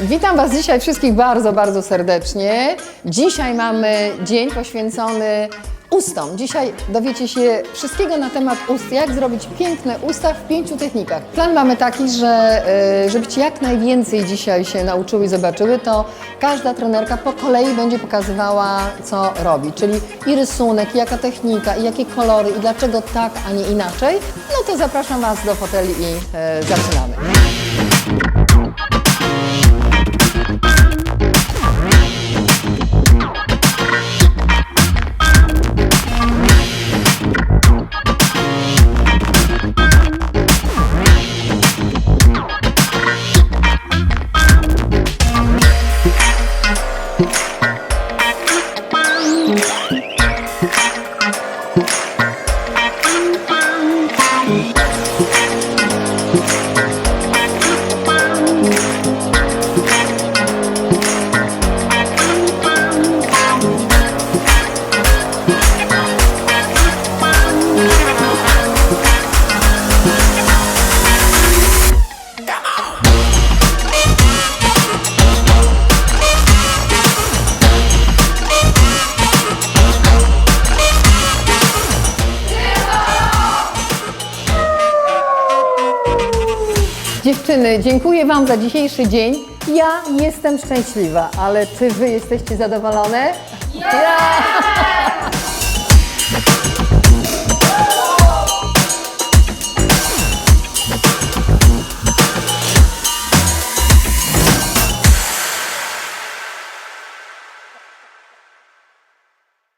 Witam Was dzisiaj wszystkich bardzo, bardzo serdecznie. Dzisiaj mamy dzień poświęcony ustom. Dzisiaj dowiecie się wszystkiego na temat ust, jak zrobić piękne usta w pięciu technikach. Plan mamy taki, że y, żebyście jak najwięcej dzisiaj się nauczyły i zobaczyły, to każda trenerka po kolei będzie pokazywała, co robi. Czyli i rysunek, i jaka technika, i jakie kolory, i dlaczego tak, a nie inaczej. No to zapraszam Was do foteli i y, zaczynamy. Dziewczyny, dziękuję Wam za dzisiejszy dzień. Ja jestem szczęśliwa, ale czy Wy jesteście zadowolone? Ja!